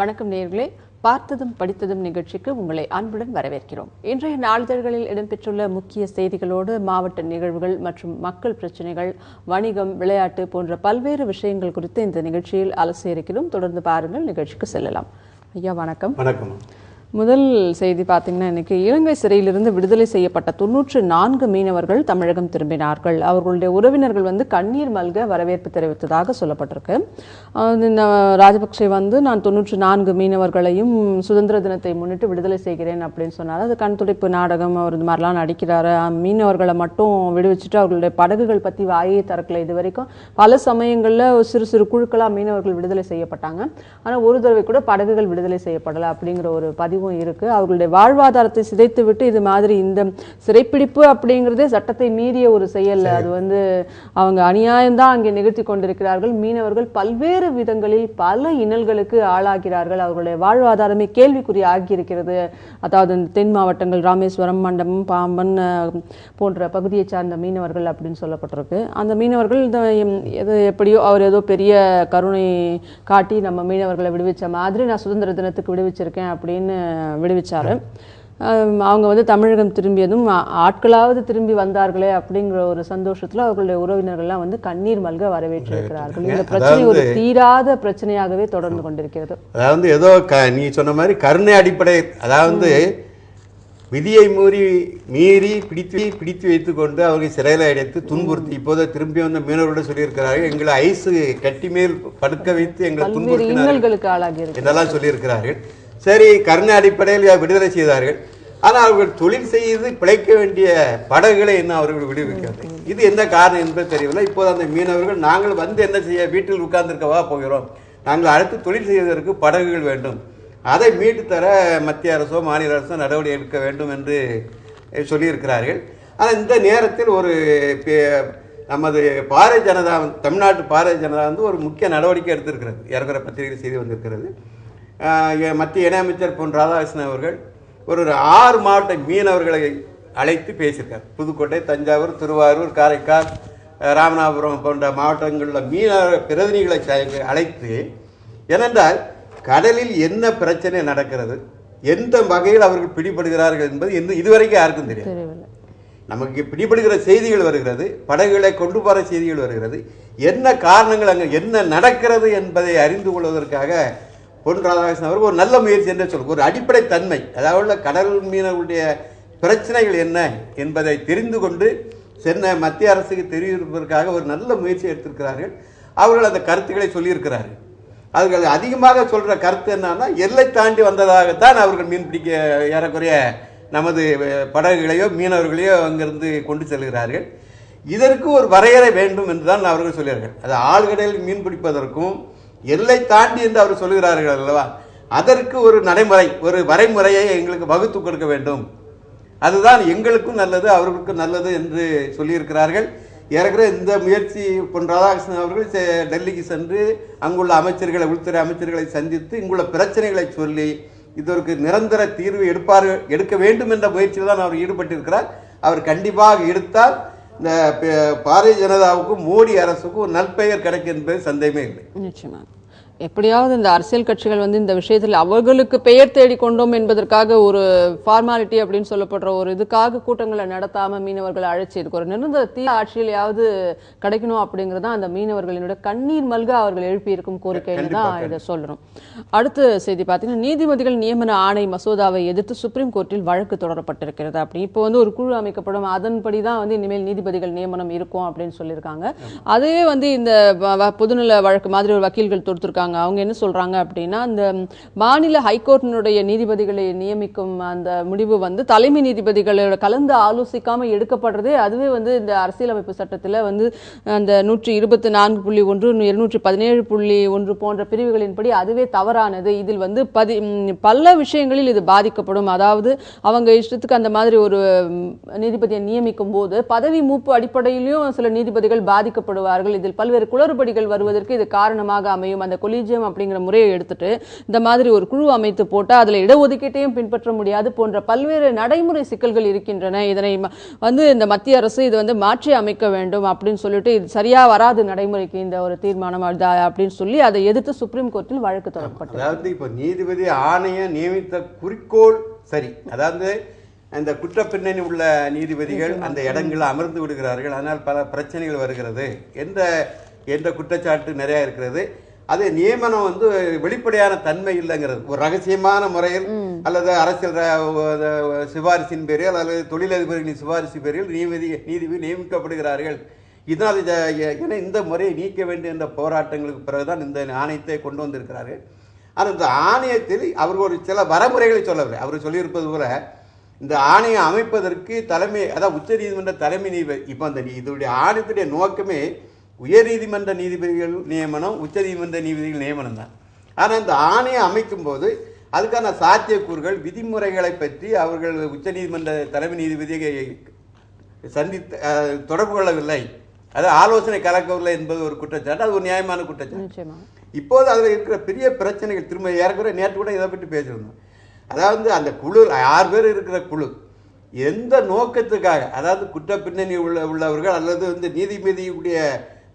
வணக்கம் நேர்களே. பார்த்ததும் படித்ததும் நிகழ்ச்சிக்கு உங்களை அன்புடன் வரவேற்கிறோம். இன்றைய நாளிதழ்களில் இடம்பெற்றுள்ள முக்கிய செய்திகளோடு மாவட்ட நிகழ்வுகள் மற்றும் மக்கள் பிரச்சனைகள் வணிகம் விளையாட்டு போன்ற பல்வேறு விஷயங்கள் குறித்து இந்த நிகழ்ச்சியில் அலசியிருக்கிறோம் தொடர்ந்து பாருங்கள் நிகழ்ச்சிக்கு செல்லலாம். ஐயா வணக்கம். வணக்கம். முதல் செய்தி பார்த்தீங்கன்னா இன்றைக்கி இலங்கை சிறையிலிருந்து விடுதலை செய்யப்பட்ட தொன்னூற்று நான்கு மீனவர்கள் தமிழகம் திரும்பினார்கள். அவர்களுடைய உறவினர்கள் வந்து கண்ணீர் மல்க வரவேற்பு தெரிவித்ததாக சொல்லப்பட்டிருக்கு. அது ராஜபக்சே வந்து நான் தொன்னூற்று நான்கு மீனவர்களையும் சுதந்திர தினத்தை முன்னிட்டு விடுதலை செய்கிறேன் அப்படின்னு சொன்னார். அது கண் துடைப்பு நாடகம் அவர் இந்த மாதிரிலாம் நடிக்கிறாரு. மீனவர்களை மட்டும் விடுவிச்சுட்டு அவர்களுடைய படகுகள் பற்றி வாயே திறக்கல. இது வரைக்கும் பல சமயங்களில் சிறு சிறு குழுக்களாக மீனவர்கள் விடுதலை செய்யப்பட்டாங்க. ஆனால் ஒரு தடவை கூட படகுகள் விடுதலை செய்யப்படலை அப்படிங்கிற ஒரு பதிவு பதிவும் இருக்கு. அவர்களுடைய வாழ்வாதாரத்தை சிதைத்து விட்டு இது மாதிரி இந்த சிறைப்பிடிப்பு அப்படிங்கிறதே சட்டத்தை மீறிய ஒரு செயல். அது வந்து அவங்க அநியாயம்தான் அங்கே நிகழ்த்தி கொண்டிருக்கிறார்கள். மீனவர்கள் பல்வேறு விதங்களில் பல இன்னல்களுக்கு ஆளாகிறார்கள். அவர்களுடைய வாழ்வாதாரமே கேள்விக்குறி ஆகியிருக்கிறது. அதாவது தென் மாவட்டங்கள் ராமேஸ்வரம் மண்டபம் பாம்பன் போன்ற பகுதியை சார்ந்த மீனவர்கள் அப்படின்னு சொல்லப்பட்டிருக்கு. அந்த மீனவர்கள் இந்த எது எப்படியோ அவர் ஏதோ பெரிய கருணை காட்டி நம்ம மீனவர்களை விடுவிச்ச மாதிரி நான் சுதந்திர தினத்துக்கு விடுவிச்சிருக்கேன் அப்படின்னு விடுவிச்சாரு. அவங்க வந்து தமிழகம் திரும்பியதும் ஆட்களாவது திரும்பி வந்தார்களே அப்படிங்கிற ஒரு சந்தோஷத்துல அவர்களுடைய உறவினர்கள்லாம் வந்து கண்ணீர் மல்க வரவேற்றிருக்கிறார்கள். இந்த பிரச்சனை ஒரு தீராத பிரச்சனையாகவே தொடர்ந்து கொண்டிருக்கிறது. அதாவது ஏதோ க நீ சொன்ன மாதிரி கருணை அடிப்படை அதாவது விதியை மீறி மீறி பிடித்து பிடித்து வைத்துக்கொண்டு அவர்களை சிறையில் அடைத்து துன்புறுத்தி இப்போது திரும்பி வந்த மீனவர்களோட சொல்லியிருக்கிறார்கள். எங்களை ஐஸு கட்டி மேல் படுக்க வைத்து எங்களை துன்புறுத்தினார்கள். என்றெல்லாம் சொல்லியிருக்கிறார்கள். சரி கருணை அடிப்படையில் விடுதலை செய்தார்கள். ஆனால் அவர்கள் தொழில் செய்து பிழைக்க வேண்டிய படகுகளை என்ன அவர்கள் விடுவிக்கிறது இது என்ன காரணம் என்பது தெரியவில்லை. இப்போது அந்த மீனவர்கள் நாங்கள் வந்து என்ன செய்ய வீட்டில் உட்கார்ந்துருக்கவா? போகிறோம். நாங்கள் அடுத்து தொழில் செய்வதற்கு படகுகள் வேண்டும். அதை மீட்டு தர மத்திய அரசோ மாநில அரசோ நடவடிக்கை எடுக்க வேண்டும் என்று சொல்லியிருக்கிறார்கள். ஆனால் இந்த நேரத்தில் ஒரு நமது பாரதிய ஜனதா தமிழ்நாட்டு பாரதிய ஜனதா வந்து ஒரு முக்கிய நடவடிக்கை எடுத்திருக்கிறது. ஏற்கனவே பத்திரிகை செய்து வந்திருக்கிறது. மத்திய இணையமைச்சர் பொன் ராதாகிருஷ்ணன் அவர்கள் ஒரு ஒரு ஆறு மாவட்ட மீனவர்களை அழைத்து பேசியிருக்கார். புதுக்கோட்டை தஞ்சாவூர் திருவாரூர் காரைக்கால் ராமநாதபுரம் போன்ற மாவட்டங்களில் மீனவ பிரதிநிதிகளை அழைத்து ஏனென்றால் கடலில் என்ன பிரச்சனை நடக்கிறது எந்த வகையில் அவர்கள் பிடிபடுகிறார்கள் என்பது இன்னும் இதுவரைக்கும் யாருக்கும் தெரியாது. நமக்கு பிடிபடுகிற செய்திகள் வருகிறது படகுகளை கொண்டு போகிற செய்திகள் வருகிறது என்ன காரணங்கள் அங்கே என்ன நடக்கிறது என்பதை அறிந்து கொள்வதற்காக பொன் ராதாகிருஷ்ணன் அவருக்கு ஒரு நல்ல முயற்சி என்று சொல்லும் ஒரு அடிப்படை தன்மை. அதாவது கடல் மீனவர்களுடைய பிரச்சனைகள் என்ன என்பதை தெரிந்து கொண்டு சென்னை மத்திய அரசுக்கு தெரிவிப்பதற்காக ஒரு நல்ல முயற்சி எடுத்திருக்கிறார்கள். அவர்கள் அந்த கருத்துக்களை சொல்லியிருக்கிறார்கள். அவர்கள் அதிகமாக சொல்கிற கருத்து என்னன்னா எல்லை தாண்டி வந்ததாகத்தான் அவர்கள் மீன் பிடிக்க ஏறக்குறைய நமது படகுகளையோ மீனவர்களையோ அங்கிருந்து கொண்டு செல்கிறார்கள். இதற்கு ஒரு வரையறை வேண்டும் என்று தான் அவர்கள் சொல்கிறார்கள். அது ஆழ்கடலில் மீன் பிடிப்பதற்கும் எல்லை தாண்டி என்று அவர் சொல்கிறார்கள் அல்லவா? அதற்கு ஒரு நடைமுறை ஒரு வரைமுறையை எங்களுக்கு வகுத்து கொடுக்க வேண்டும். அதுதான் எங்களுக்கும் நல்லது அவர்களுக்கும் நல்லது என்று சொல்லியிருக்கிறார்கள். ஏற்கனவே இந்த முயற்சி பொன் ராதாகிருஷ்ணன் அவர்கள் செ- டெல்லிக்கு சென்று அங்குள்ள அமைச்சர்களை உள்துறை அமைச்சர்களை சந்தித்து இங்குள்ள பிரச்சனைகளை சொல்லி இதற்கு நிரந்தர தீர்வு எடுப்பார்கள் எடுக்க வேண்டும் என்ற முயற்சியில் தான் அவர் ஈடுபட்டிருக்கிறார். அவர் கண்டிப்பாக எடுத்தால் இந்த பாரதிய ஜனதாவுக்கும் மோடி அரசுக்கும் ஒரு நற்பெயர் கிடைக்கும் என்பது சந்தேகமே இல்லை. நிச்சயமாக எப்படியாவது இந்த அரசியல் கட்சிகள் வந்து இந்த விஷயத்தில் அவர்களுக்கு பெயர் தேடி கொண்டோம் என்பதற்காக ஒரு ஃபார்மாலிட்டி அப்படின்னு சொல்லப்படுற ஒரு இதுக்காக கூட்டங்களை நடத்தாம மீனவர்களை அழைச்சி இதுக்கு ஒரு நிரந்தர தீ ஆட்சியிலையாவது கிடைக்கணும் அப்படிங்கிறது தான் அந்த மீனவர்களினோட கண்ணீர் மல்க அவர்கள் எழுப்பியிருக்கும் கோரிக்கைன்னு தான் இதை சொல்லணும். அடுத்த செய்தி பார்த்தீங்கன்னா நீதிபதிகள் நியமன ஆணை மசோதாவை எதிர்த்து சுப்ரீம் கோர்ட்டில் வழக்கு தொடரப்பட்டிருக்கிறது அப்படி. இப்போ வந்து ஒரு குழு அமைக்கப்படும். அதன்படி தான் வந்து இனிமேல் நீதிபதிகள் நியமனம் இருக்கும் அப்படின்னு சொல்லியிருக்காங்க. அதுவே வந்து இந்த பொதுநல வழக்கு மாதிரி ஒரு வக்கீல்கள் தொடுத்திருக்காங்க. அவங்க என்ன சொல்றாங்க அப்படின்னா இந்த மாநில ஹைகோர்ட்டினுடைய நீதிபதிகளை நியமிக்கும் அந்த முடிவு வந்து தலைமை நீதிபதிகளோட கலந்து ஆலோசிக்காமல் எடுக்கப்படுறதே அதுவே வந்து இந்த அரசியலமைப்பு சட்டத்தில் வந்து அந்த நூற்றி இருபத்தி நான்கு புள்ளி ஒன்று இருநூற்றி பதினேழு புள்ளி ஒன்று போன்ற பிரிவுகளின்படி அதுவே தவறானது. இதில் வந்து பதி பல விஷயங்களில் இது பாதிக்கப்படும். அதாவது அவங்க இஷ்டத்துக்கு அந்த மாதிரி ஒரு நீதிபதியை நியமிக்கும் போது பதவி மூப்பு அடிப்படையிலும் சில நீதிபதிகள் பாதிக்கப்படுவார்கள். இதில் பல்வேறு குளறுபடிகள் வருவதற்கு இது காரணமாக அமையும். அந்த கொலி கொலீஜியம் அப்படிங்கிற முறையை எடுத்துட்டு இந்த மாதிரி ஒரு குழு அமைத்து போட்டால் அதுல இடஒதுக்கீட்டையும் பின்பற்ற முடியாது போன்ற பல்வேறு நடைமுறை சிக்கல்கள் இருக்கின்றன. இதனை வந்து இந்த மத்திய அரசு இது வந்து மாற்றி அமைக்க வேண்டும் அப்படின்னு சொல்லிட்டு இது சரியா வராது நடைமுறைக்கு இந்த ஒரு தீர்மானம் அப்படின்னு சொல்லி அதை எதிர்த்து சுப்ரீம் கோர்ட்டில் வழக்கு தொடரப்பட்டது. அதாவது இப்போ நீதிபதி ஆணையம் நியமித்த குறிக்கோள் சரி. அதாவது அந்த குற்ற பின்னணி உள்ள நீதிபதிகள் அந்த இடங்களில் அமர்ந்து விடுகிறார்கள். அதனால் பல பிரச்சனைகள் வருகிறது. எந்த எந்த குற்றச்சாட்டு நிறைய இருக்கிறது. அது நியமனம் வந்து வெளிப்படையான தன்மை இல்லைங்கிறது. ஒரு ரகசியமான முறையில் அல்லது அரசியல் சிபாரிசின் பேரில் அல்லது தொழிலதிபர்களின் சிபாரிசு பேரில் நீதிபதி நீதிபதி நியமிக்கப்படுகிறார்கள். இதனால் என இந்த முறையை நீக்க வேண்டும் என்ற போராட்டங்களுக்கு பிறகுதான் இந்த ஆணையத்தை கொண்டு வந்திருக்கிறார்கள். ஆனால் இந்த ஆணையத்தில் அவர் ஒரு சில வரமுறைகளை சொல்லவில்லை. அவர் சொல்லியிருப்பது போல இந்த ஆணையம் அமைப்பதற்கு தலைமை அதாவது உச்சநீதிமன்ற தலைமை நீதிபதி இப்போ அந்த இதனுடைய ஆணையத்துடைய நோக்கமே உயர்நீதிமன்ற நீதிபதிகள் நியமனம் உச்சநீதிமன்ற நீதிபதிகள் நியமனம் தான். ஆனால் இந்த ஆணையம் அமைக்கும் போது அதுக்கான சாத்தியக்கூறுகள் விதிமுறைகளை பற்றி அவர்கள் உச்சநீதிமன்ற தலைமை நீதிபதியை சந்தித்து தொடர்பு கொள்ளவில்லை. அது ஆலோசனை கலக்கவில்லை என்பது ஒரு குற்றச்சாட்டு அது ஒரு நியாயமான குற்றச்சாட்டு. இப்போது அதில் இருக்கிற பெரிய பிரச்சனைகள் திரும்ப ஏற்கனவே நேற்று கூட இதை பற்றி பேசியிருந்தோம். அதாவது அந்த குழு ஆறு பேர் இருக்கிற குழு எந்த நோக்கத்துக்காக அதாவது குற்ற பின்னணி உள்ள உள்ளவர்கள் அல்லது வந்து நீதிபதியுடைய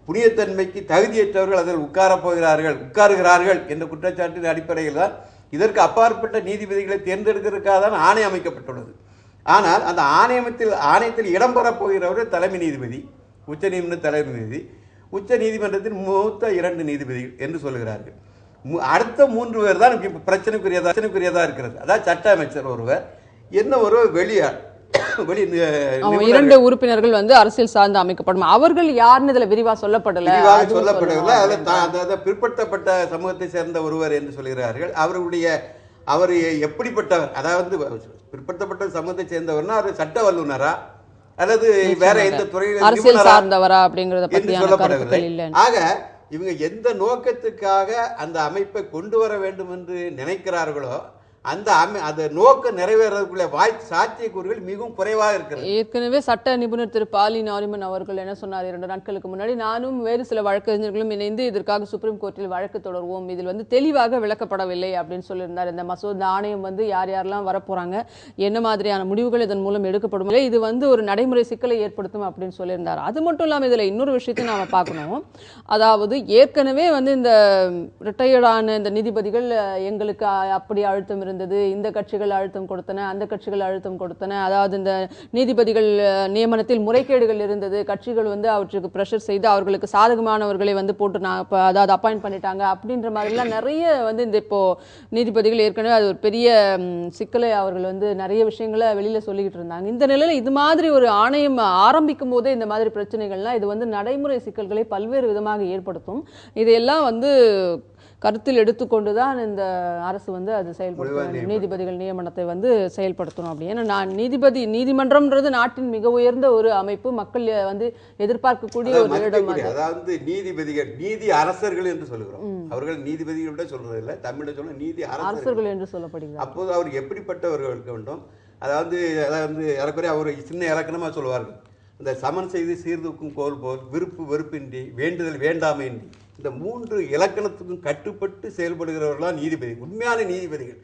புனியத்தன்மைக்கு தகுதியற்றவர்கள் அதில் உட்காரப் போகிறார்கள் உட்காருகிறார்கள் என்ற குற்றச்சாட்டின் அடிப்படையில் தான் இதற்கு அப்பாற்பட்ட நீதிபதிகளை தேர்ந்தெடுக்கிறதுக்காக தான் ஆணையம் அமைக்கப்பட்டுள்ளது. ஆனால் அந்த ஆணையத்தில் ஆணையத்தில் இடம்பெறப் போகிறவர்கள் தலைமை நீதிபதி உச்சநீதிமன்ற தலைமை நீதிபதி உச்ச நீதிமன்றத்தின் மூத்த இரண்டு நீதிபதிகள் என்று சொல்லுகிறார்கள் அடுத்த மூன்று பேர் தான் இப்போ பிரச்சனைக்குரியதா பிரச்சனைக்குரியதாக இருக்கிறது. அதாவது சட்ட அமைச்சர் ஒருவர் என்ன ஒருவர் வெளியாள் இரண்டு உறுப்பினர்கள் வந்து அரசியல் சார்ந்து அமைக்கப்படும். அவர்கள் யாருன்னு இதுல விரிவா சொல்லப்படல. அதில் அதாவது பிற்படுத்தப்பட்ட சமூகத்தை சேர்ந்த ஒருவர் என்று சொல்கிறார்கள். அவருடைய அவர் எப்படிப்பட்டவர்? அதாவது பிற்படுத்தப்பட்ட சமூகத்தை சேர்ந்தவர்னா அவர் சட்ட வல்லுனரா? அல்லது வேற எந்த துறையில் அரசியல்? சார்ந்தவரா அப்படிங்கறத பத்தியான சொல்லப்படவில்லை. ஆக இவங்க எந்த நோக்கத்துக்காக அந்த அமைப்பை கொண்டு வர வேண்டும் என்று நினைக்கிறார்களோ அந்த அமை அந்த நோக்கு நிறைவேறதுக்குள்ள வாய் சாத்தியக்கூறுகள் மிகவும் குறைவாக இருக்கிறது. ஏற்கனவே சட்ட நிபுணர் திரு பாலி நாரிமன் அவர்கள் என்ன சொன்னார் இரண்டு நாட்களுக்கு முன்னாடி? நானும் வேறு சில வழக்கறிஞர்களும் இணைந்து இதற்காக சுப்ரீம் கோர்ட்டில் வழக்கு தொடர்வோம். இதில் வந்து தெளிவாக விளக்கப்படவில்லை அப்படின்னு சொல்லியிருந்தார். இந்த மசோதா ஆணையம் வந்து யார் யாரெல்லாம் வரப்போறாங்க? என்ன மாதிரியான முடிவுகள் இதன் மூலம் எடுக்கப்படும்? இல்லை, இது வந்து ஒரு நடைமுறை சிக்கலை ஏற்படுத்தும் அப்படின்னு சொல்லியிருந்தார். அது மட்டும் இல்லாமல் இதில் இன்னொரு விஷயத்தையும் நாம் பார்க்கணும். அதாவது ஏற்கனவே வந்து இந்த ரிட்டையர்டான இந்த நீதிபதிகள் எங்களுக்கு அப்படி அழுத்தம் இருந்தது இந்த கட்சிகள் அழுத்தம் கொடுத்தன அந்த கட்சிகள் அழுத்தம் கொடுத்தன அதாவது இந்த நீதிபதிகள் நியமனத்தில் முறைகேடுகள் இருந்தது கட்சிகள் வந்து அவற்றுக்கு ப்ரெஷர் செய்து அவர்களுக்கு சாதகமானவர்களை வந்து போட்டு நான் இப்போ அதாவது அப்பாயிண்ட் பண்ணிட்டாங்க அப்படின்ற மாதிரிலாம் நிறைய வந்து இந்த இப்போ நீதிபதிகள் ஏற்கனவே அது ஒரு பெரிய சிக்கலை அவர்கள் வந்து நிறைய விஷயங்களை வெளியில் சொல்லிக்கிட்டு இருந்தாங்க. இந்த நிலையில் இது மாதிரி ஒரு ஆணையம் ஆரம்பிக்கும் போதே இந்த மாதிரி பிரச்சனைகள்லாம் இது வந்து நடைமுறை சிக்கல்களை பல்வேறு விதமாக ஏற்படுத்தும். இதையெல்லாம் வந்து கருத்தில் எடுத்துக்கொண்டு தான் இந்த அரசு வந்து அது செயல்படுத்த வேண்டும் நீதிபதிகள் நியமனத்தை வந்து செயல்படுத்தணும் அப்படி ஏன்னா நான் நீதிபதி நீதிமன்றம்ன்றது நாட்டின் மிக உயர்ந்த ஒரு அமைப்பு. மக்கள் வந்து எதிர்பார்க்கக்கூடிய ஒரு இடம் அதாவது நீதிபதிகள் நீதி அரசர்கள் என்று சொல்லுகிறோம். அவர்கள் நீதிபதிகள் விட சொல்றது இல்லை தமிழ்ல சொல்ல நீதி அரசர்கள். அரசர்கள் என்று சொல்லப்படுகிறது அப்போது அவர் எப்படிப்பட்டவர்கள் இருக்க வேண்டும்? அதாவது அதாவது ஏறக்குறைய அவர் சின்ன இலக்கணமா சொல்லுவார்கள். இந்த சமன் செய்து சீர்தூக்கும் கோல் போல் விருப்பு வெறுப்பின்றி வேண்டுதல் வேண்டாமையின்றி. இந்த மூன்று இலக்கணத்துக்கும் கட்டுப்பட்டு செயல்படுகிறவர்களாம் நீதிபதி. உண்மையான நீதிபதிகள்.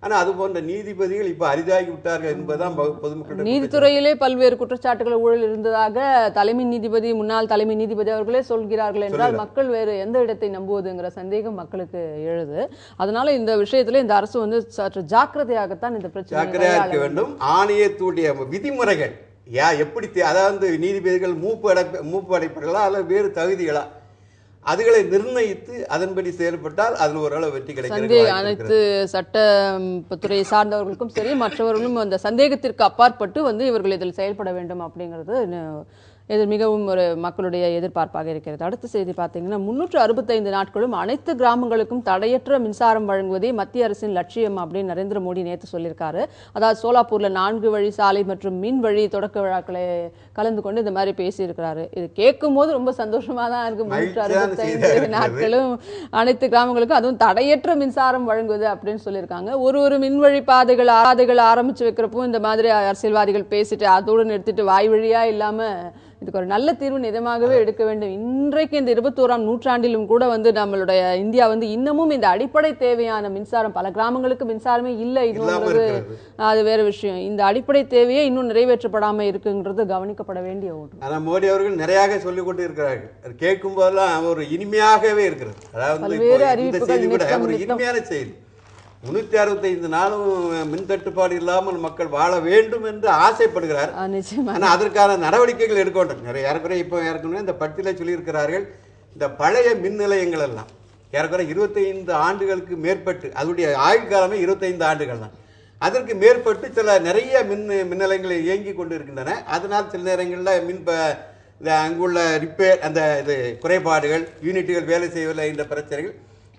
ஆனா அது போன்ற நீதிபதிகள் இப்ப அரிதாகி விட்டார்கள் என்பதுதான் பொ- பொதுமக்களிடம் நீதித்துறையிலே பல்வேறு குற்றச்சாட்டுகள் ஊழல் இருந்ததாக தலைமை நீதிபதி முன்னாள் தலைமை நீதிபதி அவர்களே சொல்கிறார்கள் என்றால் மக்கள் வேறு எந்த இடத்தை நம்புவதுங்கிற சந்தேகம் மக்களுக்கு எழுது. அதனால இந்த விஷயத்துல இந்த அரசு வந்து சற்று ஜாக்கிரதையாகத்தான் இந்த பிரச்சனை ஜாக்கிரதையா இருக்க வேண்டும். ஆணையத்துடைய விதிமுறைகள். யா எப்படி அதாவது நீதிபதிகள் மூப்பு அடைப்ப மூப்பு அடைப்பார்களா அல்லது வேறு தகுதிகளா? அதுகளை நிர்ணயித்து அதன்படி செயல்பட்டால் அதில் ஓரளவு வெற்றி கிடைக்கிறது அனைத்து சட்ட ம், துறையை சார்ந்தவர்களுக்கும் சரி மற்றவர்களும் அந்த சந்தேகத்திற்கு அப்பாற்பட்டு வந்து இவர்கள் இதில் செயல்பட வேண்டும் அப்படிங்கிறது இது மிகவும் ஒரு மக்களுடைய எதிர்பார்ப்பாக இருக்கிறது. அடுத்த செய்தி பார்த்தீங்கன்னா முன்னூற்று அறுபத்தைந்து நாட்களும் அனைத்து கிராமங்களுக்கும் தடையற்ற மின்சாரம் வழங்குவதே மத்திய அரசின் லட்சியம் அப்படின்னு நரேந்திர மோடி நேற்று சொல்லியிருக்காரு. அதாவது சோலாப்பூர்ல நான்கு வழி சாலை மற்றும் மின் வழி தொடக்க விழாக்களை கலந்து கொண்டு இந்த மாதிரி பேசியிருக்கிறாரு. இது கேட்கும் போது ரொம்ப சந்தோஷமா தான் இருக்கு. முன்னூற்று அறுபத்தைந்து. நாட்களும் அனைத்து கிராமங்களுக்கும் அதுவும் தடையற்ற மின்சாரம் வழங்குவது அப்படின்னு சொல்லியிருக்காங்க. ஒரு ஒரு மின்வழி பாதைகள் பாதைகள் ஆரம்பிச்சு வைக்கிறப்போ இந்த மாதிரி அரசியல்வாதிகள் பேசிட்டு அதோடு நிறுத்திட்டு வாய் வழியா இல்லாம இதுக்கு ஒரு நல்ல தீர்வு நிஜமாகவே எடுக்க வேண்டும். இன்றைக்கு இந்த இருபத்தோராம் நூற்றாண்டிலும் கூட வந்து நம்மளுடைய இந்தியா வந்து இன்னமும் இந்த அடிப்படை தேவையான மின்சாரம் பல கிராமங்களுக்கு மின்சாரமே இல்லை இருக்கிறது. அது வேற விஷயம். இந்த அடிப்படை தேவையே இன்னும் நிறைவேற்றப்படாம இருக்குங்கிறது கவனிக்கப்பட வேண்டிய ஒன்று. ஆனா மோடி அவர்கள் நிறையாக சொல்லிக் கொண்டு இருக்கிறார்கள் கேட்கும் போதெல்லாம் ஒரு இனிமையாகவே இருக்கிறது. அதாவது. இனிமையான செய்தி. முன்னூத்தி அறுபத்தைந்து நாளும் மின் தட்டுப்பாடு இல்லாமல் மக்கள் வாழ வேண்டும் என்று ஆசைப்படுகிறார். ஆ, நிச்சயமா. ஆனா அதற்கான நடவடிக்கைகள் எடுக்க வேண்டும் நிறைய ஏறக்குறைய இப்போ ஏற்கனவே இந்த பட்டியலை சொல்லியிருக்கிறார்கள் இந்த பழைய மின் நிலையங்கள் எல்லாம். ஏறக்குறைய இருபத்தைந்து ஆண்டுகளுக்கு மேற்பட்டு அதனுடைய ஆயுள் காலமே இருபத்தைந்து ஆண்டுகள் தான். அதற்கு மேற்பட்டு சில நிறைய மின் மின் நிலையங்கள் இயங்கி கொண்டு இருக்கின்றன அதனால் சில நேரங்களில் மின் ப இந்த அங்குள்ள ரிப்பேர் அந்த இது குறைபாடுகள் யூனிட்டுகள் வேலை செய்யவில்லை என்ற பிரச்சனைகள்.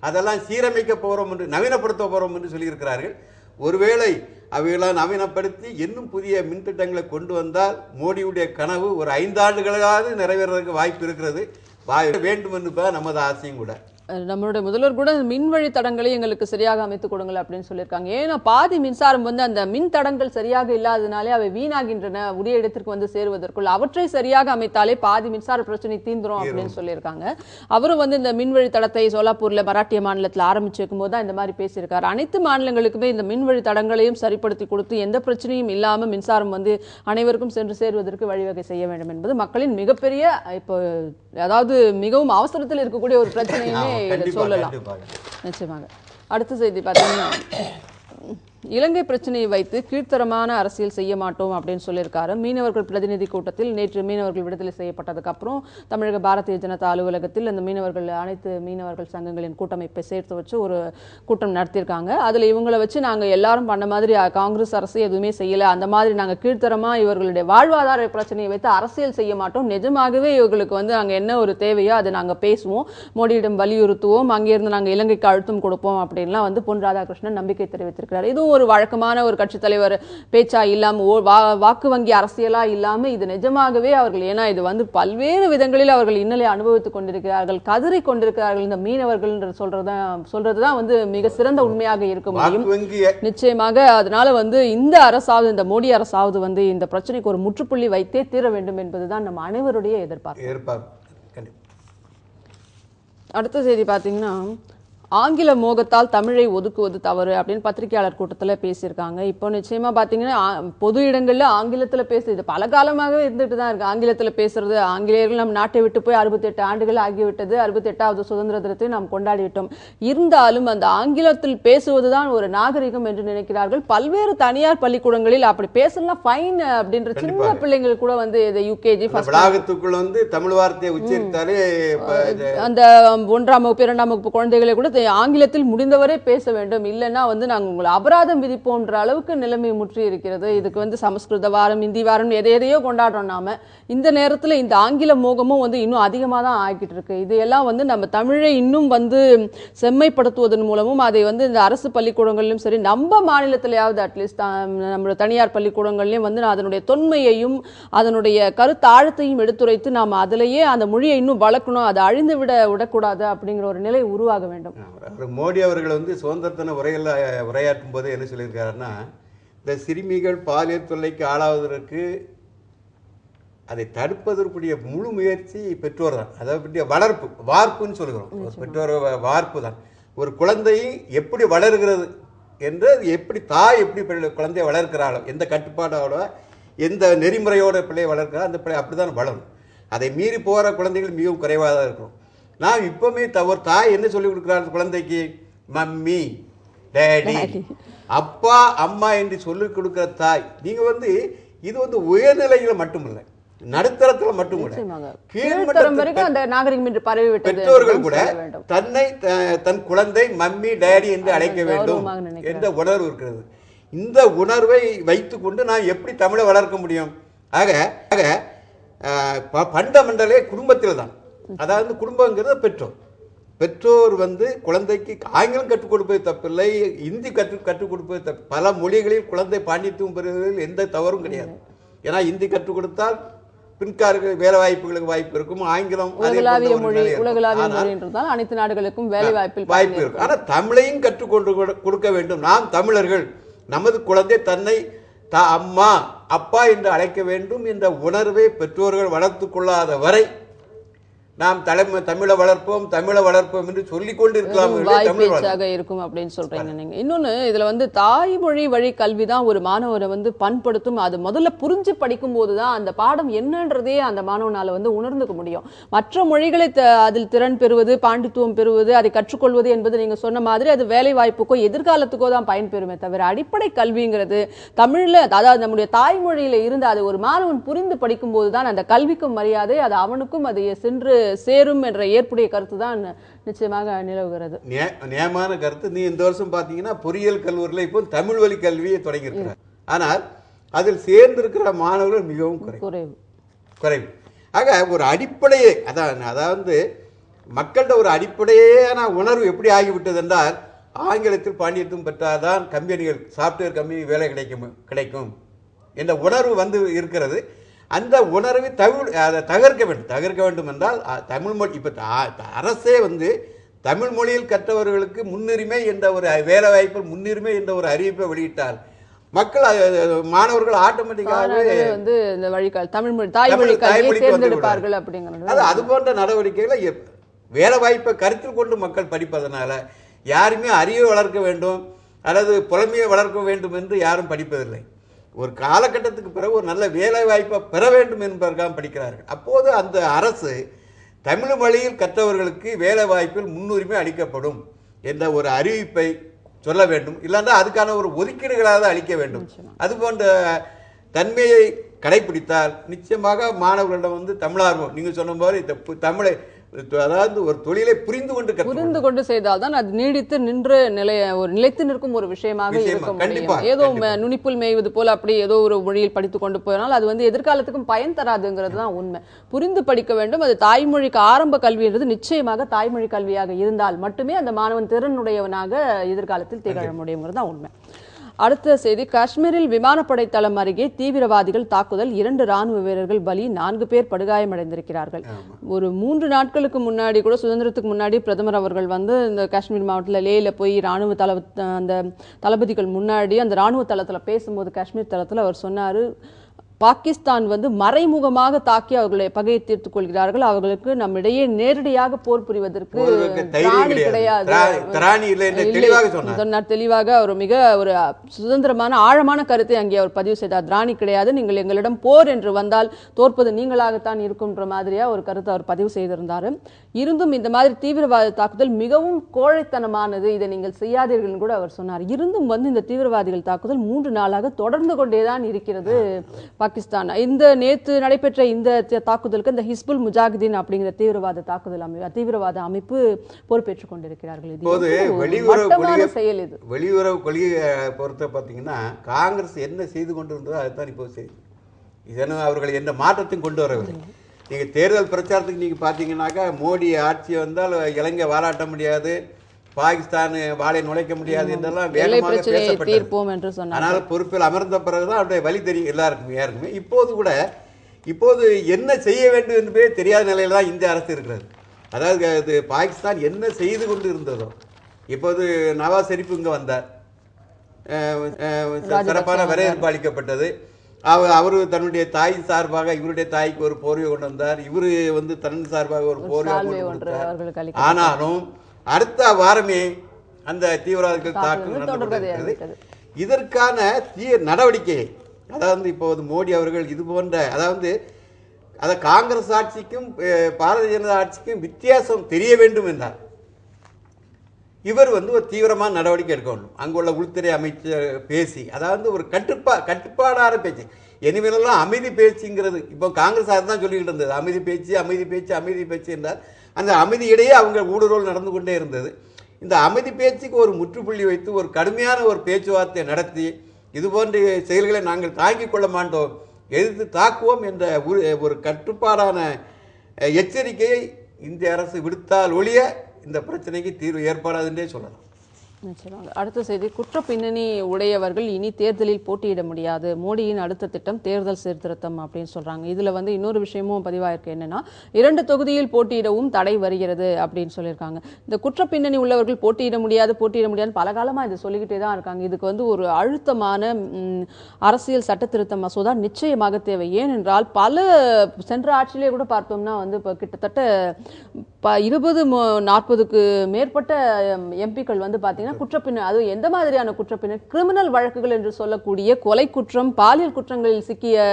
அதெல்லாம் சீரமைக்க போகிறோம் என்று நவீனப்படுத்த போகிறோம் என்று சொல்லியிருக்கிறார்கள். ஒருவேளை அவையெல்லாம் நவீனப்படுத்தி இன்னும் புதிய மின் திட்டங்களை கொண்டு வந்தால் மோடியுடைய கனவு ஒரு ஐந்தாண்டுகளாவது நிறைவேறதுக்கு வாய்ப்பு இருக்கிறது. வாய் வேண்டும் என்று நமது ஆசையும் கூட. நம்மளுடைய முதல்வர் கூட மின் வழி தடங்களை எங்களுக்கு சரியாக அமைத்து கொடுங்கள் அப்படின்னு சொல்லியிருக்காங்க. ஏன்னா பாதி மின்சாரம் வந்து அந்த மின் தடங்கள் சரியாக இல்லாதனாலே அவை வீணாகின்றன உரிய இடத்திற்கு வந்து சேருவதற்குள். அவற்றை சரியாக அமைத்தாலே பாதி மின்சார பிரச்சனை தீந்துரும் அப்படின்னு சொல்லியிருக்காங்க. அவரும் வந்து இந்த மின் வழி தடத்தை சோலாப்பூர்ல மராட்டிய மாநிலத்தில் ஆரம்பிச்சு வைக்கும்போது தான் இந்த மாதிரி பேசியிருக்காரு. அனைத்து மாநிலங்களுக்குமே இந்த மின் வழி தடங்களையும் சரிப்படுத்தி கொடுத்து எந்த பிரச்சனையும் இல்லாம மின்சாரம் வந்து அனைவருக்கும் சென்று சேருவதற்கு வழிவகை செய்ய வேண்டும் என்பது மக்களின் மிகப்பெரிய இப்போ அதாவது மிகவும் அவசரத்தில் இருக்கக்கூடிய ஒரு பிரச்சனையுமே சொல்லலாம். நிச்சயமாக. அடுத்த செய்தி பார்த்தீங்கன்னா இலங்கை பிரச்சனையை வைத்து கீழ்த்தரமான அரசியல் செய்ய மாட்டோம் அப்படின்னு சொல்லியிருக்காரு. மீனவர்கள் பிரதிநிதி கூட்டத்தில் நேற்று மீனவர்கள் விடுதலை செய்யப்பட்டதுக்கப்புறம் தமிழக பாரதிய ஜனதா அலுவலகத்தில் அந்த மீனவர்கள் அனைத்து மீனவர்கள் சங்கங்களின் கூட்டமைப்பை சேர்த்து வச்சு ஒரு கூட்டம் நடத்தியிருக்காங்க. அதில் இவங்களை வச்சு நாங்கள் எல்லாரும் பண்ண மாதிரி காங்கிரஸ் அரசு எதுவுமே செய்யலை. அந்த மாதிரி நாங்கள் கீழ்த்தரமாக இவர்களுடைய வாழ்வாதார பிரச்சனையை வைத்து அரசியல் செய்ய மாட்டோம். நிஜமாகவே இவர்களுக்கு வந்து அங்கே என்ன ஒரு தேவையோ அதை நாங்கள் பேசுவோம். மோடியிடம் வலியுறுத்துவோம். அங்கேருந்து நாங்கள் இலங்கைக்கு அழுத்தம் கொடுப்போம் அப்படின்லாம் வந்து பொன் ராதாகிருஷ்ணன் நம்பிக்கை தெரிவித்திருக்கிறார். இதுவும் ஒரு வழக்கமான ஒரு கட்சித் தலைவர் பேச்சா இல்லாம ஓ- வா- வாக்கு வங்கி அரசியலா இல்லாம இது நிஜமாகவே அவர்கள் ஏன்னா இது வந்து பல்வேறு விதங்களில் அவர்கள் இன்னலை அனுபவித்துக் கொண்டிருக்கிறார்கள் கதறி கொண்டிருக்கிறார்கள் இந்த மீனவர்கள் சொல்றதுதான் சொல்றதுதான் வந்து மிக சிறந்த உண்மையாக இருக்க முடியும். நிச்சயமாக அதனால வந்து இந்த அரசாவது இந்த மோடி அரசாவது வந்து இந்த பிரச்சனைக்கு ஒரு முற்றுப்புள்ளி வைத்தே தீர வேண்டும் என்பதுதான் நம்ம அனைவருடைய எதிர்பார்ப்பு. அடுத்த செய்தி பார்த்தீங்கன்னா ஆங்கில மோகத்தால் தமிழை ஒதுக்குவது தவறு அப்படின்னு பத்திரிகையாளர் கூட்டத்தில் பேசியிருக்காங்க. இப்போ நிச்சயமா பார்த்தீங்கன்னா பொது இடங்கள்ல ஆங்கிலத்தில் பேசுறது பல காலமாகவே இருந்துட்டு தான் இருக்கு. ஆங்கிலத்தில் பேசுறது ஆங்கிலேயர்கள் நம் நாட்டை விட்டு போய் அறுபத்தெட்டு ஆண்டுகள் ஆகிவிட்டது அறுபத்தெட்டாவது சுதந்திர தினத்தை நாம் கொண்டாடி விட்டோம் இருந்தாலும் அந்த ஆங்கிலத்தில் பேசுவதுதான் ஒரு நாகரிகம் என்று நினைக்கிறார்கள். பல்வேறு தனியார் பள்ளிக்கூடங்களில் அப்படி பேசலாம் ஃபைன் அப்படின்ற சின்ன பிள்ளைங்கள் கூட வந்து இது யூகேஜி வளாகத்துக்குள்ள வந்து தமிழ் வார்த்தையை உச்சரித்தாலே இது அந்த ஒன்றாம் வகுப்பு இரண்டாம் வகுப்பு குழந்தைகளை கூட ஆங்கிலத்தில் முடிந்தவரை பேச வேண்டும். இல்லைன்னா வந்து நாங்கள் உங்களை அபராதம் விதிப்போன்ற அளவுக்கு நிலைமை முற்றி இருக்கிறது. இதுக்கு வந்து சமஸ்கிருத வாரம் இந்தி வாரம் எதை எதையோ கொண்டாடுறோம் நாம. இந்த நேரத்தில் இந்த ஆங்கில மோகமும் வந்து இன்னும் அதிகமாக தான் ஆகிட்டு இருக்கு. இதையெல்லாம் வந்து நம்ம தமிழை இன்னும் வந்து செம்மைப்படுத்துவதன் மூலமும் அதை வந்து இந்த அரசு பள்ளிக்கூடங்களிலும் சரி நம்ம மாநிலத்திலேயாவது அட்லீஸ்ட் நம்மளோட தனியார் பள்ளிக்கூடங்கள்லையும் வந்து அதனுடைய தொன்மையையும் அதனுடைய கருத்தாழத்தையும் எடுத்துரைத்து நாம் அதிலேயே அந்த மொழியை இன்னும் வளர்க்கணும் அதை அழிந்து விட விடக்கூடாது அப்படிங்கிற ஒரு நிலை உருவாக வேண்டும். அவர் மோடி அவர்கள் வந்து சுதந்திர தின உரையில் உரையாற்றும் போது என்ன சொல்லியிருக்காருன்னா இந்த சிறுமிகள் பாலியல் தொல்லைக்கு ஆளாவதற்கு அதை தடுப்பதற்குரிய முழு முயற்சி பெற்றோர் தான். அதை பற்றிய வளர்ப்பு வார்ப்புன்னு சொல்லுகிறோம். பெற்றோர் வார்ப்பு தான். ஒரு குழந்தை எப்படி வளர்கிறது என்று எப்படி தாய் எப்படி குழந்தையை வளர்க்கிறாளோ எந்த கட்டுப்பாடோட எந்த நெறிமுறையோட பிள்ளையை வளர்க்கிறா அந்த பிள்ளை அப்படி தான் வளரும். அதை மீறி போகிற குழந்தைகள் மிகவும் குறைவாக தான் இருக்கும் நான் இப்பவுமே த- ஒரு தாய் என்ன சொல்லி கொடுக்குறாரு குழந்தைக்கு? மம்மி டேடி அப்பா அம்மா என்று சொல்லிக் கொடுக்கிற தாய். நீங்க வந்து இது வந்து உயர்நிலையில மட்டுமில்லை நடுத்தரத்துல மட்டும் கூட பெற்றோர்கள் கூட தன்னை தன் குழந்தை மம்மி டேடி என்று அழைக்க வேண்டும். என்ற உணர்வு இருக்கிறது. இந்த உணர்வை வைத்துக்கொண்டு நான் எப்படி தமிழை வளர்க்க முடியும்? ஆக ஆக பண்டமண்டலே குடும்பத்தில் தான் அதாவது குடும்பங்கிறது பெற்றோர். பெற்றோர் வந்து குழந்தைக்கு ஆங்கிலம் கற்றுக் கொடுப்பது தப்பில்லை இந்தி கற்று கற்றுக் கொடுப்பது தப்பு பல மொழிகளில் குழந்தை பாண்டித்துவம் பெறுவதில் எந்த தவறும் கிடையாது. ஏன்னா இந்தி கற்றுக் கொடுத்தால் பின்கார்கள் வேலை வாய்ப்புகளுக்கு வாய்ப்பு இருக்கும் ஆங்கிலம் உலகளாவிய மொழி ஆனால் மொழி அனைத்து நாடுகளுக்கும் வேலை வாய்ப்பில் வாய்ப்பு இருக்கும். ஆனா தமிழையும் கற்றுக்கொண்டு கொடு- கொடுக்க வேண்டும். நாம் தமிழர்கள் நமது குழந்தை தன்னை த அம்மா அப்பா என்று அழைக்க வேண்டும் என்ற உணர்வை பெற்றோர்கள் வளர்த்து கொள்ளாத வரை நாம் தலைமை தமிழை வளர்ப்போம் தமிழை வளர்ப்போம் என்று சொல்லிக் கொண்டு இருக்கலாம் இருக்கும் அப்படின்னு சொல்றீங்க நீங்க. இன்னொன்னு இதுல வந்து தாய்மொழி வழி கல்வி தான் ஒரு மாணவரை வந்து பண்படுத்தும். அது முதல்ல புரிஞ்சு படிக்கும் போதுதான் அந்த பாடம் என்னன்றதே அந்த மாணவனால வந்து உணர்ந்துக்க முடியும். மற்ற மொழிகளை அதில் திறன் பெறுவது பாண்டித்துவம் பெறுவது அதை கற்றுக்கொள்வது என்பது நீங்க சொன்ன மாதிரி அது வேலை வாய்ப்புக்கோ எதிர்காலத்துக்கோ தான் பயன்பெறுமே தவிர அடிப்படை கல்விங்கிறது தமிழ்ல அதாவது நம்முடைய தாய்மொழியில இருந்து அது ஒரு மாணவன் புரிந்து படிக்கும் போதுதான் அந்த கல்விக்கும் மரியாதை அது அவனுக்கும் அது சென்று சேரும் என்ற ஏற்புடைய கருத்து தான் நிச்சயமாக நிலவுகிறது. நிய- நியமான கருத்து. நீ இந்த வருஷம் பார்த்தீங்கன்னா பொறியியல் கல்லூரியில் இப்போ தமிழ் வழி கல்வியை தொடங்கியிருக்கிறார். ஆனால் அதில் சேர்ந்திருக்கிற மாணவர்கள் மிகவும் குறை குறைவு. குறைவு. ஆக ஒரு அடிப்படையே அதான் அதாவது மக்கள்கிட்ட ஒரு அடிப்படையான உணர்வு எப்படி ஆகிவிட்டது என்றால் ஆங்கிலத்தில் பாண்டியத்தும் பெற்றால்தான் கம்பெனிகள் சாஃப்ட்வேர் கம்பெனி வேலை கிடைக்கும் கிடைக்கும் என்ற உணர்வு வந்து இருக்கிறது. அந்த உணர்வை தமிழ் அதை தகர்க்க வேண்டும். தகர்க்க வேண்டும் என்றால் தமிழ் மொழி இப்போ அரசே வந்து தமிழ் மொழியில் கற்றவர்களுக்கு முன்னுரிமை என்ற ஒரு வேலை வாய்ப்பில் முன்னுரிமை என்ற ஒரு அறிவிப்பை வெளியிட்டால் மக்கள் அது- மாணவர்கள் ஆட்டோமேட்டிக்காகவே வந்து இந்த வழிகால் தமிழ் மொழி தாய்மொழி தேர்ந்தெடுப்பார்கள் அது அப்படிங்கிறது அது போன்ற நடவடிக்கைகளை வேலை வாய்ப்பை கருத்தில் கொண்டு மக்கள் படிப்பதனால யாருமே அறிவை வளர்க்க வேண்டும் அல்லது புலமையை வளர்க்க வேண்டும் என்று யாரும் படிப்பதில்லை. ஒரு காலகட்டத்துக்கு பிறகு ஒரு நல்ல வேலை வாய்ப்பை பெற வேண்டும் என்பதற்காக படிக்கிறார்கள். அப்போது அந்த அரசு தமிழ் மொழியில் கற்றவர்களுக்கு வேலை வாய்ப்பில் முன்னுரிமை அளிக்கப்படும் என்ற ஒரு அறிவிப்பை சொல்ல வேண்டும். இல்லைன்னா அதுக்கான ஒரு ஒதுக்கீடுகளாக அளிக்க வேண்டும். அது போன்ற தன்மையை கடைபிடித்தால் நிச்சயமாக மாணவர்களிடம் வந்து தமிழார்வம் நீங்க சொன்ன மாதிரி இந்த தமிழை அதாவது ஒரு தொழிலை புரிந்து கொண்டு புரிந்து கொண்டு செய்தால்தான் அது நீடித்து நின்று நிலைய ஒரு நிலைத்து நிற்கும் ஒரு விஷயமாக விஷயமா, இருக்க முடியும். ஏதோ நுனிப்புல் மேய்வது போல அப்படி ஏதோ ஒரு மொழியில் படித்து கொண்டு போனால் அது வந்து எதிர்காலத்துக்கும் பயன் தராதுங்கிறது தான் உண்மை. புரிந்து படிக்க வேண்டும் அது தாய்மொழிக்கு ஆரம்ப கல்வின்றது நிச்சயமாக தாய்மொழி கல்வியாக இருந்தால் மட்டுமே அந்த மாணவன் திறனுடையவனாக எதிர்காலத்தில் திகழ முடியுங்கிறது தான் உண்மை. அடுத்த செய்தி காஷ்மீரில் விமானப்படை தளம் அருகே தீவிரவாதிகள் தாக்குதல். இரண்டு ராணுவ வீரர்கள் பலி நான்கு பேர் படுகாயமடைந்திருக்கிறார்கள். ஒரு மூன்று நாட்களுக்கு முன்னாடி கூட சுதந்திரத்துக்கு முன்னாடி பிரதமர் அவர்கள் வந்து இந்த காஷ்மீர் மாவட்டத்தில் லேல போய் ராணுவ தள அந்த தளபதிகள் முன்னாடி அந்த ராணுவ தளத்துல பேசும்போது காஷ்மீர் தளத்துல அவர் சொன்னாரு பாகிஸ்தான் வந்து மறைமுகமாக தாக்கி அவர்களுடைய பகையை தீர்த்துக் கொள்கிறார்கள். அவர்களுக்கு நம்மிடையே நேரடியாக போர் புரிவதற்கு கிடையாது. சொன்னார். தெளிவாக அவர் மிக ஒரு சுதந்திரமான ஆழமான கருத்தை அங்கே அவர் பதிவு செய்தார். திராணி கிடையாது. நீங்கள் எங்களிடம் போர் என்று வந்தால் தோற்பது நீங்களாகத்தான் இருக்கும்ன்ற மாதிரியா ஒரு கருத்தை அவர் பதிவு செய்திருந்தார். இருந்தும் இந்த மாதிரி தீவிரவாத தாக்குதல் மிகவும் கோழைத்தனமானது. இதை நீங்கள் செய்யாதீர்கள் கூட அவர் சொன்னார். இருந்தும் வந்து இந்த தீவிரவாதிகள் தாக்குதல் மூன்று நாளாக தொடர்ந்து கொண்டேதான் இருக்கிறது. பாகிஸ்தான். இந்த நேற்று நடைபெற்ற இந்த தாக்குதலுக்கு இந்த ஹிஸ்புல் முஜாஹிதீன் அப்படிங்கிற தீவிரவாத தாக்குதல் அமை தீவிரவாத அமைப்பு பொறுப்பேற்றுக் கொண்டிருக்கிறார்கள். இது செயல் இது. வெளியுறவு கொள்கையை பொறுத்த பார்த்தீங்கன்னா காங்கிரஸ் என்ன செய்து கொண்டிருந்ததோ அதுதான் இப்போ செய்யுது இதனும் அவர்கள் எந்த மாற்றத்தையும் கொண்டு வரவில்லை. நீங்க தேர்தல் பிரச்சாரத்துக்கு நீங்க பார்த்தீங்கன்னாக்கா மோடி ஆட்சி வந்தால் இலங்கை வாலாட்ட முடியாது. பாகிஸ்தான் வாளை நுழைக்க முடியாது என்றெல்லாம் வேகமாக பேசப்பட்டது. என்று சொன்னார் ஆனால் பொறுப்பில் அமர்ந்த பிறகுதான் அவருடைய வழி தெரியும் எல்லாருக்குமே யாருக்குமே. இப்போது கூட இப்போது என்ன செய்ய வேண்டும் என்பதே தெரியாத நிலையில தான் இந்திய அரசு இருக்கிறது. அதாவது அது பாகிஸ்தான் என்ன செய்து கொண்டு இருந்ததோ. இப்போது நவாஸ் ஷெரீப் இங்கே வந்தார். சிறப்பான வரவேற்பு அளிக்கப்பட்டது. அவர் அவரு தன்னுடைய தாய் சார்பாக இவருடைய தாய்க்கு ஒரு போர்வை கொண்டு வந்தார். இவரு வந்து தன் சார்பாக ஒரு போர்வை கொண்டு அளிக்க ஆனாலும் அடுத்த வாரமே அந்த தீவிரவாதிகள் தாக்குதல் நடந்து இதற்கான தீய நடவடிக்கை அதாவது இப்போது மோடி அவர்கள் இது போன்ற அதாவது அத காங்கிரஸ் ஆட்சிக்கும் பாரதிய ஜனதா ஆட்சிக்கும் வித்தியாசம் தெரிய வேண்டும் என்றார். இவர் வந்து ஒரு தீவிரமான நடவடிக்கை எடுக்க வேண்டும். அங்குள்ள உள்துறை அமைச்சர் பேசி அதாவது ஒரு கட்டுப்பா கட்டுப்பாடான பேச்சு. இனிமேலெல்லாம் அமைதி பேச்சுங்கிறது இப்போ காங்கிரஸ் தான் சொல்லிக்கிட்டு இருந்தது. அமைதி பேச்சு அமைதி பேச்சு அமைதி பேச்சு என்றால் அந்த அமைதியிடையே அவங்க ஊடுருவல் நடந்து கொண்டே இருந்தது. இந்த அமைதி பேச்சுக்கு ஒரு முற்றுப்புள்ளி வைத்து ஒரு கடுமையான ஒரு பேச்சுவார்த்தை நடத்தி இது போன்ற செயல்களை நாங்கள் தாங்கிக் கொள்ள மாட்டோம் எதிர்த்து தாக்குவோம் என்ற ஒரு- ஒரு கட்டுப்பாடான எச்சரிக்கையை இந்திய அரசு விடுத்தால் ஒழிய இந்த பிரச்சனைக்கு தீர்வு ஏற்படாதுன்றே சொல்லலாம். நிச்சயமாக. அடுத்த செய்தி குற்ற பின்னணி உடையவர்கள் இனி தேர்தலில் போட்டியிட முடியாது. மோடியின் அடுத்த திட்டம் தேர்தல் சீர்திருத்தம் அப்படின்னு சொல்கிறாங்க இதில் வந்து இன்னொரு விஷயமும் பதிவாயிருக்கு. என்னென்னா இரண்டு தொகுதியில் போட்டியிடவும் தடை வருகிறது அப்படின்னு சொல்லியிருக்காங்க. இந்த குற்ற பின்னணி உள்ளவர்கள் போட்டியிட முடியாது போட்டியிட முடியாது பல காலமாக இது சொல்லிக்கிட்டே தான் இருக்காங்க. இதுக்கு வந்து ஒரு அழுத்தமான அரசியல் சட்ட திருத்த மசோதா நிச்சயமாக தேவை. ஏனென்றால் பல சென்ற ஆட்சியிலே கூட பார்த்தோம்னா வந்து இப்போ கிட்டத்தட்ட ப இருபது நாற்பதுக்கு மேற்பட்ட எம்பிக்கள் வந்து பார்த்தீங்கன்னா குற்றப்பின்ன அது எந்த மாதிரியான குற்றப்பின்னர் கிரிமினல் வழக்குகள் என்று சொல்லக்கூடிய கொலை குற்றம் பாலியல் குற்றங்களில் சிக்கிய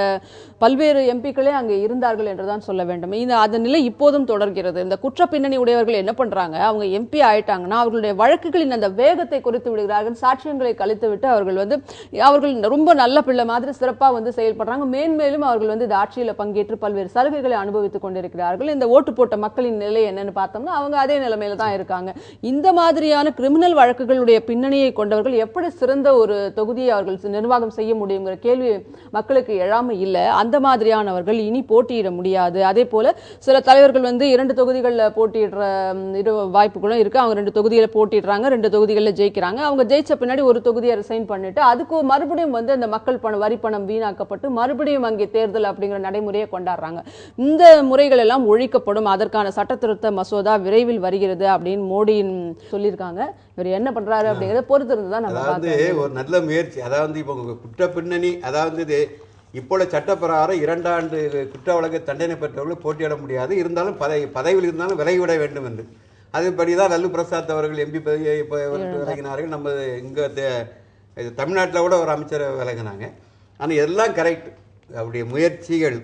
பல்வேறு எம்பிக்களே அங்கே இருந்தார்கள் என்றுதான் சொல்ல வேண்டும். இந்த அதன் நிலை இப்போதும் தொடர்கிறது. இந்த குற்றப்பின்னணி உடையவர்கள் என்ன பண்ணுறாங்க அவங்க எம்பி ஆயிட்டாங்கன்னா அவர்களுடைய வழக்குகளின் அந்த வேகத்தை குறைத்து விடுகிறார்கள் சாட்சியங்களை கழித்து விட்டு அவர்கள் வந்து அவர்கள் ரொம்ப நல்ல பிள்ளை மாதிரி சிறப்பாக வந்து செயல்படுறாங்க. மேன்மேலும் அவர்கள் வந்து இந்த ஆட்சியில் பங்கேற்று பல்வேறு சலுகைகளை அனுபவித்துக் கொண்டிருக்கிறார்கள். இந்த ஓட்டு போட்ட மக்களின் நிலை என்னன்னு பார்த்தோம்னா அவங்க அதே நிலைமையில தான் இருக்காங்க. இந்த மாதிரியான கிரிமினல் வழக்குகளுடைய பின்னணியை கொண்டவர்கள் எப்படி சிறந்த ஒரு தொகுதியை அவர்கள் நிர்வாகம் செய்ய முடியுங்கிற கேள்வி மக்களுக்கு எழாமல் இல்லை. அந்த மாதிரியானவர்கள் இனி போட்டியிட முடியாது. அதே போல சில தலைவர்கள் வந்து இரண்டு தொகுதிகளில் போட்டியிடுற இரு வாய்ப்புகளும் இருக்கு. அவங்க ரெண்டு தொகுதிகளில் போட்டிடுறாங்க ரெண்டு தொகுதிகளில் ஜெயிக்கிறாங்க. அவங்க ஜெயிச்ச பின்னாடி ஒரு தொகுதியை ரிசைன் பண்ணிட்டு அதுக்கு மறுபடியும் வந்து அந்த மக்கள் பணம் வரி பணம் வீணாக்கப்பட்டு மறுபடியும் அங்கே தேர்தல் அப்படிங்கிற நடைமுறையை கொண்டாடுறாங்க. இந்த முறைகள் எல்லாம் ஒழிக்கப்படும். அதற்கான சட்ட திருத்த மசோதா விரைவில் வருகிறது அப்படின்னு மோடியின் சொல்லியிருக்காங்க. இவர் என்ன பண்றாரு அப்படிங்கறத பொறுத்து இருந்து தான் நம்ம அதாவது ஒரு நல்ல முயற்சி. அதாவது இப்போ குற்ற பின்னணி அதாவது இது இப்போல சட்டப்பிரகாரம் இரண்டாண்டு குற்ற வழக்கு தண்டனை பெற்றவர்கள் போட்டியிட முடியாது. இருந்தாலும் பதவி பதவியில் இருந்தாலும் விலகிவிட வேண்டும் என்று. அதுபடி தான் லல்லு பிரசாத் அவர்கள் எம்பி பதவியை இப்போ விலகினார்கள். நம்ம இங்கே தமிழ்நாட்டில் கூட ஒரு அமைச்சர் விலகினாங்க. ஆனால் எல்லாம் கரெக்ட் அவருடைய முயற்சிகள்.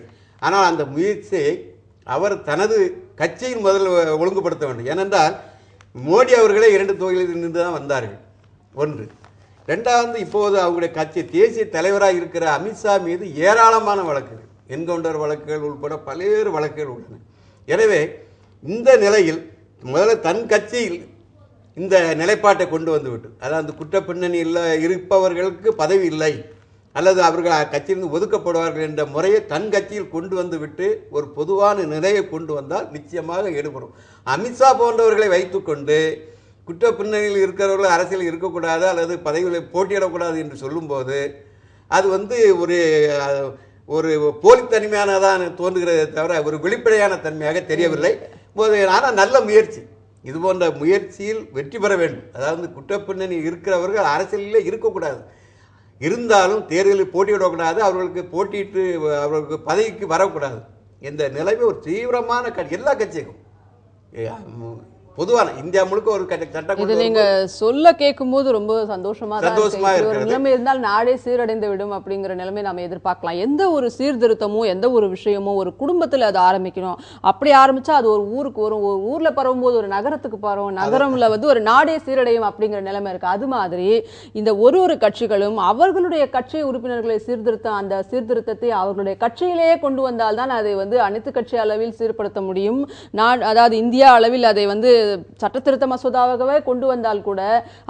ஆனால் அந்த முயற்சியை அவர் தனது கட்சியின் முதல் ஒழுங்குபடுத்த வேண்டும். ஏனென்றால் மோடி அவர்களே இரண்டு தொகுதிகளில் நின்று தான் வந்தார்கள். ஒன்று. ரெண்டாவது இப்போது அவங்களுடைய கட்சி தேசிய தலைவராக இருக்கிற அமித்ஷா மீது ஏராளமான வழக்குகள் என்கவுண்டர் வழக்குகள் உட்பட பல்வேறு வழக்குகள் உள்ளன. எனவே இந்த நிலையில் முதல்ல தன் கட்சியில் இந்த நிலைப்பாட்டை கொண்டு வந்துவிட்டு அதாவது குற்ற பின்னணியில் இருப்பவர்களுக்கு பதவி இல்லை அல்லது அவர்கள் அக்கட்சியிலிருந்து ஒதுக்கப்படுவார்கள் என்ற முறையை தன் கட்சியில் கொண்டு வந்து விட்டு ஒரு பொதுவான நிலையை கொண்டு வந்தால் நிச்சயமாக ஈடுபடும். அமித்ஷா போன்றவர்களை வைத்துக்கொண்டு குற்ற பின்னணியில் இருக்கிறவர்கள் அரசியல் இருக்கக்கூடாது அல்லது பதவிகளை போட்டியிடக்கூடாது என்று சொல்லும்போது அது வந்து ஒரு அஹ், ஒரு போலித்தன்மையானதான் தோன்றுகிறதே தவிர ஒரு வெளிப்படையான தன்மையாக தெரியவில்லை. போது ஆனால் நல்ல முயற்சி. இது போன்ற முயற்சியில் வெற்றி பெற வேண்டும். அதாவது குற்றப்பின்னணி இருக்கிறவர்கள் அரசியலில் இருக்கக்கூடாது. இருந்தாலும் தேர்தலில் போட்டியிடக்கூடாது அவர்களுக்கு போட்டியிட்டு அவர்களுக்கு பதவிக்கு வரக்கூடாது. இந்த நிலைமை ஒரு தீவிரமான க- எல்லா கட்சிக்கும். பொதுவான இந்தியா முழுக்க ஒரு சட்டம் இது நீங்க சொல்ல கேட்கும்போது ரொம்ப சந்தோஷமா சந்தோஷமா ஒரு. நிலைமை இருந்தால் நாடே சீரடைந்து விடும் அப்படிங்கிற நிலைமை நாம எதிர்பார்க்கலாம். எந்த ஒரு சீர்திருத்தமோ எந்த ஒரு விஷயமோ ஒரு குடும்பத்துல அது ஆரம்பிக்கணும். அப்படி ஆரம்பிச்சா அது ஒரு ஊருக்கு வரும். ஒரு ஊர்ல பரவும் போது ஒரு நகரத்துக்கு பரவும். நகரம்ல வந்து ஒரு நாடே சீரடையும் அப்படிங்கிற நிலைமை இருக்கு. அது மாதிரி இந்த ஒரு ஒரு கட்சிகளும் அவர்களுடைய கட்சி உறுப்பினர்களை சீர்திருத்தம் அந்த சீர்திருத்தத்தை அவர்களுடைய கட்சியிலேயே கொண்டு வந்தால் தான் அதை வந்து அனைத்து கட்சி அளவில் சீர்படுத்த முடியும். நான் அதாவது இந்தியா அளவில் அதை வந்து சட்டத்திருத்த மசோதாவாகவே கொண்டு வந்தால் கூட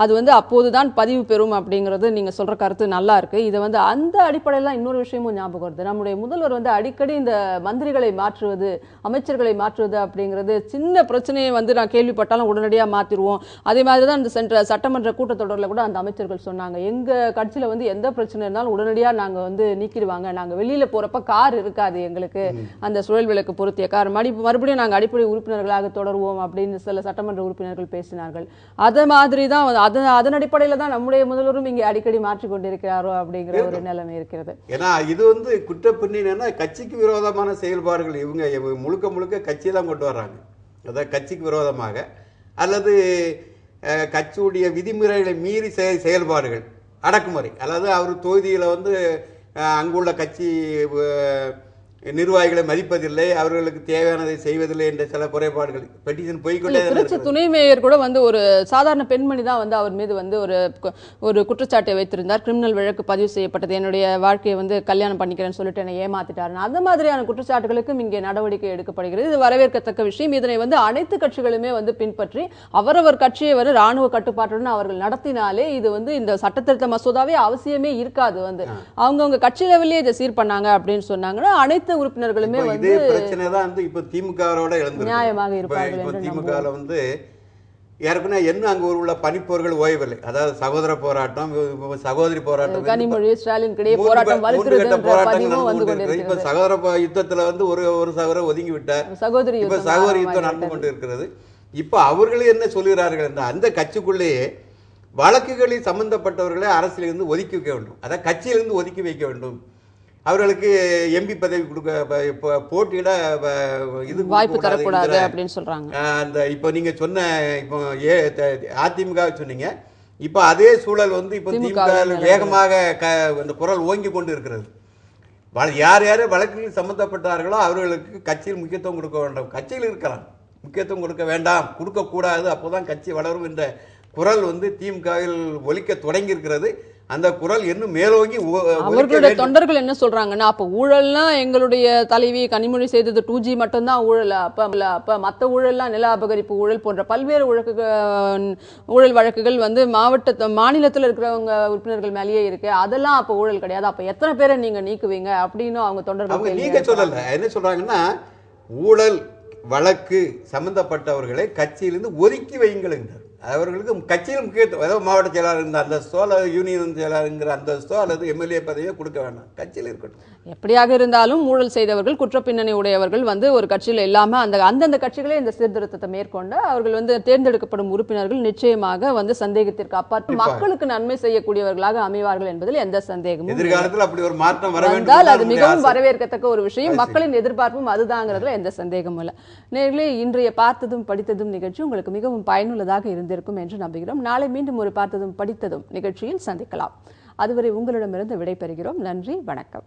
அது வந்து அப்போதுதான் பதிவு பெறும் அப்படிங்கிறது நீங்க சொல்ற கருத்து நல்லா இருக்கு. இது வந்து அந்த அடிப்படையில் தான் இன்னொரு விஷயமும் ஞாபகம் வருது. நம்முடைய முதல்வர் வந்து அடிக்கடி இந்த மந்திரிகளை மாற்றுவது அமைச்சர்களை மாற்றுவது அப்படிங்கிறது சின்ன பிரச்சனையை வந்து நான் கேள்விப்பட்டாலும் உடனடியாக மாத்திருவோம். அதே மாதிரி தான் இந்த சென்ற சட்டமன்ற கூட்டத்தொடரில் கூட அந்த அமைச்சர்கள் சொன்னாங்க. எங்க கட்சியில வந்து எந்த பிரச்சனை இருந்தாலும் உடனடியா நாங்க வந்து நீக்கிடுவாங்க. நாங்க வெளியில போறப்ப கார் இருக்காது எங்களுக்கு. அந்த சுழல் விளக்கு பொருத்திய கார். மடி மறுபடியும் நாங்க அடிப்படை உறுப்பினர்களாக தொடருவோம் அப்படின்னு சில சட்டமன்ற உறுப்பினர்கள் பேசினார்கள். அத மாதிரி தான் வந்து- அதன் அதன் அடிப்படையில தான் நம்முடைய முதல்வரும் இங்கே அடிக்கடி மாற்றிக் கொண்டிருக்கிறாரோ அப்படிங்கிற ஒரு நிலைமை இருக்கிறது. ஏன்னா இது வந்து குற்ற பின்னணின்னா கட்சிக்கு விரோதமான செயல்பாடுகள் இவங்க முழுக்க முழுக்க கட்சி தான் கொண்டு வர்றாங்க. அதாவது கட்சிக்கு விரோதமாக அல்லது கட்சியுடைய விதிமுறைகளை மீறி செய செயல்பாடுகள் அடக்குமுறை. அதாவது அவர் தொகுதியில் வந்து அங்குள்ள கட்சி நிர்வாகிகளை மதிப்பதில்லை அவர்களுக்கு தேவையானதை செய்வதில்லை என்ற சில குறைபாடுகள். பெட்டிஷன் போய்கொண்டே திருச்சி. துணை மேயர் கூட வந்து ஒரு சாதாரண பெண்மணி தான் வந்து அவர் மீது வந்து ஒரு ஒரு குற்றச்சாட்டை வைத்திருந்தார். கிரிமினல் வழக்கு பதிவு செய்யப்பட்டது. என்னுடைய வாழ்க்கையை வந்து கல்யாணம் பண்ணிக்கிறேன்னு சொல்லிட்டு என்னை ஏமாத்திட்டாருன்னு அந்த மாதிரியான குற்றச்சாட்டுகளுக்கும் இங்கே நடவடிக்கை எடுக்கப்படுகிறது. இது வரவேற்கத்தக்க விஷயம். இதனை வந்து அனைத்து கட்சிகளுமே வந்து பின்பற்றி அவரவர் கட்சியை வந்து ராணுவ கட்டுப்பாட்டுடன் அவர்கள் நடத்தினாலே இது வந்து இந்த சட்டத்திருத்த மசோதாவே அவசியமே இருக்காது வந்து. அவங்கவுங்க கட்சி லெவல்லே இதை சீர் பண்ணாங்க அப்படின்னு சொன்னாங்கன்னா அனைத்து உறுப்பினர்களுமே வந்து பிரச்சனை தான் வந்து இப்போ திமுகவோட எழுந்து நியாயமாக இருப்பார்கள் இப்போ திமுகவில் வந்து ஏற்கனவே என்ன அங்கே உள்ள பனிப்போர்கள் ஓயவில்லை. அதாவது சகோதர போராட்டம் சகோதரி போராட்டம் கனிமொழி ஸ்டாலின் கிடையே போராட்டம் போராட்டங்கள். இப்ப சகோதர யுத்தத்துல வந்து ஒரு ஒரு சகோதரர் ஒதுங்கி விட்டார் சகோதரி இப்ப சகோதரி யுத்தம் நடந்து. கொண்டு இருக்கிறது இப்ப அவர்களே என்ன சொல்கிறார்கள் என்றால் அந்த கட்சிக்குள்ளேயே வழக்குகளில் சம்பந்தப்பட்டவர்களை அரசியலிருந்து ஒதுக்கி வைக்க வேண்டும். அதாவது கட்சியிலிருந்து ஒதுக்கி வைக்க வேண்டும். அவர்களுக்கு எம்பி பதவி கொடுக்க போட்டியிட இது வாய்ப்பு தரக்கூடாது அப்படின்னு சொல்றாங்க. அந்த இப்போ நீங்க சொன்ன இப்போ ஏ அதிமுக சொன்னீங்க. இப்போ அதே சூழல் வந்து இப்போ திமுக. வேகமாக க அந்த குரல் ஓங்கி கொண்டு இருக்கிறது. யார் யார் வழக்கில் சம்பந்தப்பட்டார்களோ அவர்களுக்கு கட்சியில் முக்கியத்துவம் கொடுக்க வேண்டும். கட்சியில் இருக்கலாம். முக்கியத்துவம் கொடுக்க வேண்டாம். கொடுக்கக்கூடாது. அப்போதான் கட்சி வளரும் என்ற குரல் வந்து திமுகவில் ஒலிக்க தொடங்கி இருக்கிறது. அந்த குரல் இன்னும் மேலோங்கி அவர்களுடைய. தொண்டர்கள் என்ன சொல்றாங்கன்னா அப்ப ஊழல்னா எங்களுடைய தலைவி கனிமொழி செய்தது டூ ஜி மட்டும்தான் ஊழல் அப்ப அப்ப மத்த ஊழல்லாம் நில அபகரிப்பு ஊழல் போன்ற பல்வேறு வழக்குகள் ஊழல் வழக்குகள் வந்து மாவட்ட மாநிலத்தில் இருக்கிறவங்க உறுப்பினர்கள் மேலேயே இருக்கு அதெல்லாம் அப்ப ஊழல் கிடையாது அப்ப எத்தனை பேரை நீங்க நீக்குவீங்க அப்படின்னு அவங்க தொண்டர்கள் நீங்க. சொல்லல என்ன சொல்றாங்கன்னா ஊழல் வழக்கு சம்பந்தப்பட்டவர்களை கட்சியிலிருந்து ஒதுக்கி வையுங்கள்ங்கிறார் அவர்களுக்கு கட்சியில் முக்கியத்துவம் அதாவது மாவட்ட செயலாளர் இருந்த அந்தஸ்தோ அல்லது யூனியன் செயலாளருங்கிற அந்தஸ்தோ அல்லது எம்எல்ஏ பதவியோ கொடுக்க வேண்டாம் கட்சியில் இருக்கட்டும் எப்படியாக இருந்தாலும் ஊழல் செய்தவர்கள் குற்றப்பின்னணி உடையவர்கள் வந்து ஒரு கட்சியில் இல்லாம அந்த அந்தந்த கட்சிகளே இந்த சீர்திருத்தத்தை மேற்கொண்டு அவர்கள் வந்து தேர்ந்தெடுக்கப்படும் உறுப்பினர்கள் நிச்சயமாக வந்து சந்தேகத்திற்கு அப்பாற்பட்டு மக்களுக்கு நன்மை செய்யக்கூடியவர்களாக அமைவார்கள் என்பதில் எந்த சந்தேகமும். எதிர்காலத்தில் அப்படி ஒரு மாற்றம் வர வந்தால் அது மிகவும். வரவேற்கத்தக்க ஒரு விஷயம். மக்களின் எதிர்பார்ப்பும் அதுதாங்கிறதுல எந்த சந்தேகமும் இல்லை நேர்களே இன்றைய பார்த்ததும் படித்ததும் நிகழ்ச்சி உங்களுக்கு மிகவும் பயனுள்ளதாக இருந்திருக்கும் என்று நம்புகிறோம். நாளை மீண்டும் ஒரு பார்த்ததும் படித்ததும் நிகழ்ச்சியில் சந்திக்கலாம். அதுவரை உங்களிடமிருந்து விடைபெறுகிறோம். நன்றி வணக்கம்.